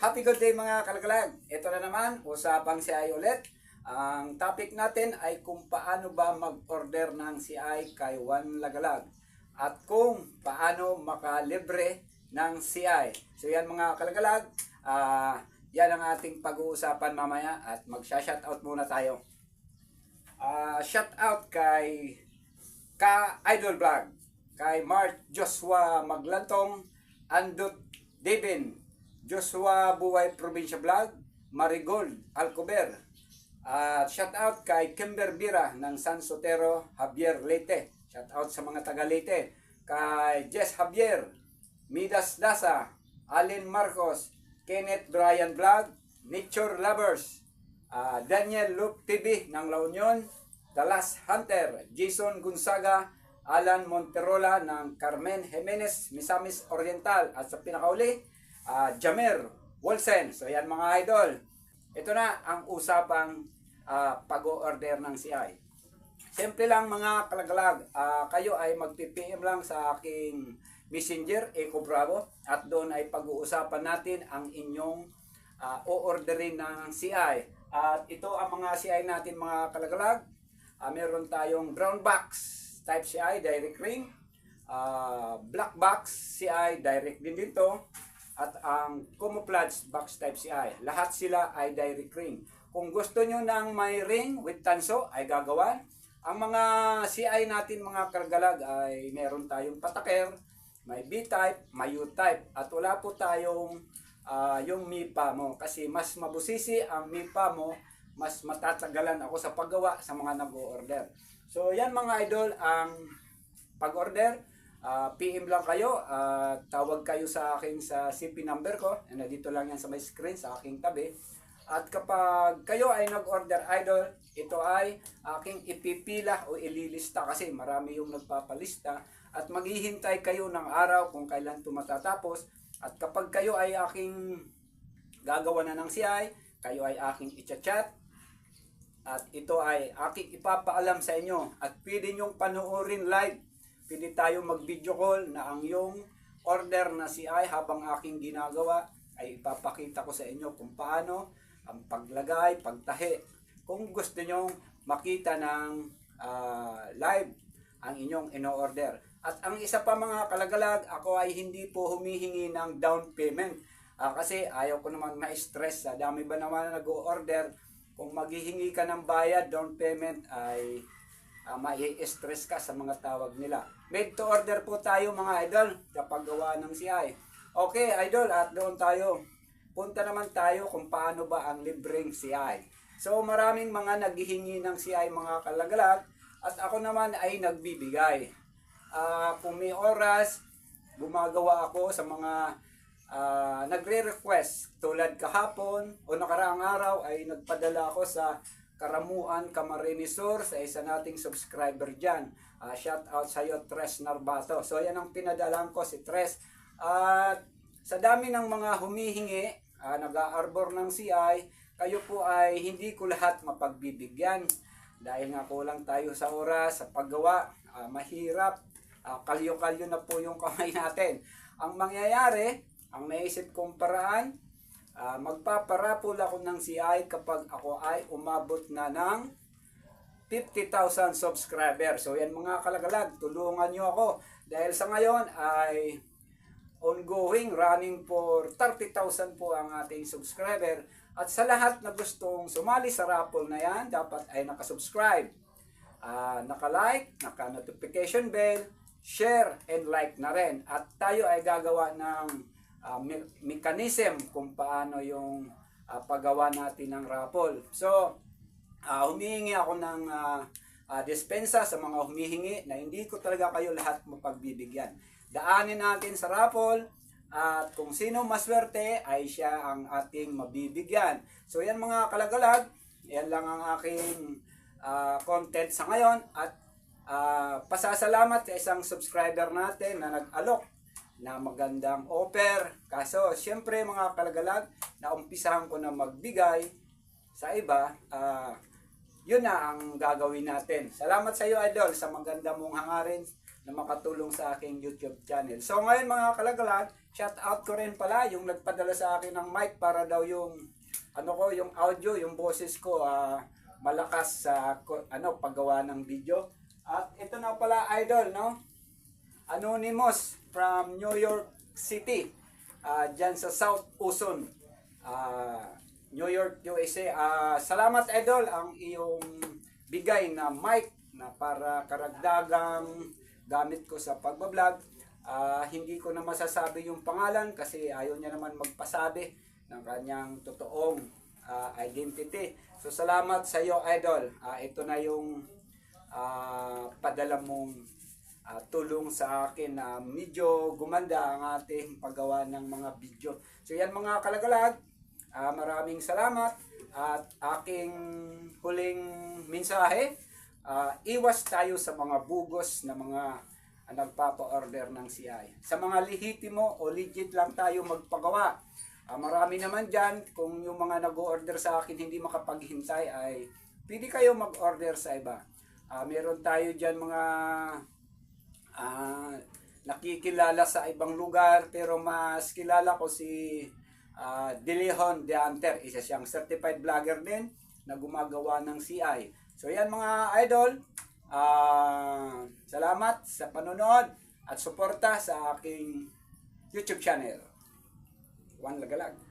Happy good day mga kalagalag. Ito na naman, usapang CI ulit. Ang topic natin ay kung paano ba mag-order ng CI kay Juan Lagalag. At kung paano makalibre ng CI. So yan mga kalagalag, ah yan ang ating pag-uusapan mamaya at magsha-shoutout muna tayo. Ah, shoutout kay ka Idol Vlog, kay Mark Joshua Maglantong, Andut Devin, Joshua Buhay Provincia Vlog, Marigold Alcober. At shout out kay Kimber Bira ng San Sotero, Javier Leyte. Shout out sa mga taga Leyte. Kay Jess Javier, Midas Dasa, Alin Marcos, Kenneth Bryan Vlog, Nature Lovers, ah, Daniel Luke TV ng La Union, The Last Hunter, Jason Gonzaga, Alan Monterola ng Carmen Jimenez, Misamis Oriental at sa pinakauli, ah, Jamer Wolsen. So yan mga idol. Ito na ang usapang ah, pag-order ng CI. Simple lang mga kalagalag, ah, kayo ay magpi-PM lang sa aking messenger, Eco Bravo, at doon ay pag-uusapan natin ang inyong uh, o-orderin ng CI. At ito ang mga CI natin mga kalagalag. Ah, meron tayong brown box type CI, direct ring. Ah, black box CI, direct din dito. At ang camouflage box type CI. Lahat sila ay direct ring. Kung gusto nyo ng may ring with tanso, ay gagawan. Ang mga CI natin mga kargalag ay meron tayong pataker, may B-type, may U-type. At wala po tayong ah, yung MIPA mo. Kasi mas mabusisi ang MIPA mo, mas matatagalan ako sa paggawa sa mga nag-order. So yan mga idol, ang pag-order, ah, PM lang kayo, at tawag kayo sa akin sa CP number ko. And dito lang yan sa may screen sa aking tabi. At kapag kayo ay nag-order idol, ito ay aking ipipila o ililista kasi marami yung nagpapalista at maghihintay kayo ng araw kung kailan ito matatapos. At kapag kayo ay aking gagawa na ng CI, kayo ay aking i-chat at ito ay aking ipapaalam sa inyo at pwede nyong panoorin live. Pwede tayo mag-video call na ang yung order na CI habang aking ginagawa ay ipapakita ko sa inyo kung paano ang paglagay, pagtahi. Kung gusto nyong makita ng ah, live ang inyong ino-order. At ang isa pa mga kalagalag, ako ay hindi po humihingi ng down payment. Ah, kasi ayaw ko naman na-stress. Sa dami ba naman na nag-order, kung maghihingi ka ng bayad, down payment, ay uh, mai-stress ka sa mga tawag nila. Made to order po tayo mga idol sa paggawa ng CI. Okay, idol, at doon tayo. Punta naman tayo kung paano ba ang libreng CI. So maraming mga naghihingi ng CI mga kalagalag at ako naman ay nagbibigay. Ah, kung may oras, gumagawa ako sa mga ah, nagre-request tulad kahapon o nakaraang araw ay nagpadala ako sa Karamuan Camarinesor sa isa nating subscriber dyan. Ah, shout out sa iyo Tres Narbato. So yan ang pinadalan ko si Tres. At sa dami ng mga humihingi, ah, nag-aarbor ng CI, kayo po ay hindi ko lahat mapagbibigyan. Dahil nga kulang tayo sa oras, sa paggawa, ah, mahirap. Ah, kalyo-kalyo na po yung kamay natin. Ang mangyayari, ang naisip kong paraan, ah, magpaparapol ako ng CI kapag ako ay umabot na ng 50,000 subscribers. So yan mga kalagalag, tulungan nyo ako. Dahil sa ngayon ay ongoing, running for 30,000 po ang ating subscriber. At sa lahat na gustong sumali sa raffle na yan, dapat ay nakasubscribe, ah naka-like, naka-notification bell, share, and like na rin. At tayo ay gagawa ng ah, me- mechanism kung paano yung ah, paggawa natin ng raffle. So, ah humihingi ako ng ah, ah, dispensa sa mga humihingi na hindi ko talaga kayo lahat mapagbibigyan. Daanin natin sa raffle at kung sino maswerte ay siya ang ating mabibigyan. So yan mga kalagalag, yan lang ang aking ah, content sa ngayon at ah, pasasalamat sa isang subscriber natin na nag-alok na magandang offer. Kaso, siyempre mga kalagalag, naumpisahan ko na magbigay sa iba, ah, yun na ang gagawin natin. Salamat sa iyo, Idol, sa maganda mong hangarin na makatulong sa aking YouTube channel. So ngayon mga kalagalag, shout out ko rin pala yung nagpadala sa akin ng mic para daw yung ano ko, yung audio, yung boses ko ah, malakas sa ano paggawa ng video. At ito na pala idol, no? Anonymous from New York City. ah dyan sa South Uson. ah New York, USA. Ah, salamat idol ang iyong bigay na mic na para karagdagang gamit ko sa pagbablog. Ah, hindi ko na masasabi yung pangalan kasi ayaw niya naman magpasabi ng kanyang totoong ah, identity. So salamat sa iyo idol. Ah, ito na yung ah, padala mong ah, tulong sa akin na medyo gumanda ang ating paggawa ng mga video. So yan mga kalagalag, ah, maraming salamat at aking huling mensahe, ah, iwas tayo sa mga bugos na mga ah, nagpapa-order ng CI. Sa mga lehitimo o legit lang tayo magpagawa. Ah, marami naman dyan, kung yung mga nag-order sa akin hindi makapaghintay ay pwede kayo mag-order sa iba. Ah, meron tayo dyan mga ah, nakikilala sa ibang lugar pero mas kilala ko si ah, Dilihon De Anter. Isa siyang certified vlogger din na gumagawa ng CI. So yan mga idol, ah, salamat sa panonood at suporta sa aking YouTube channel. Juan Lagalag.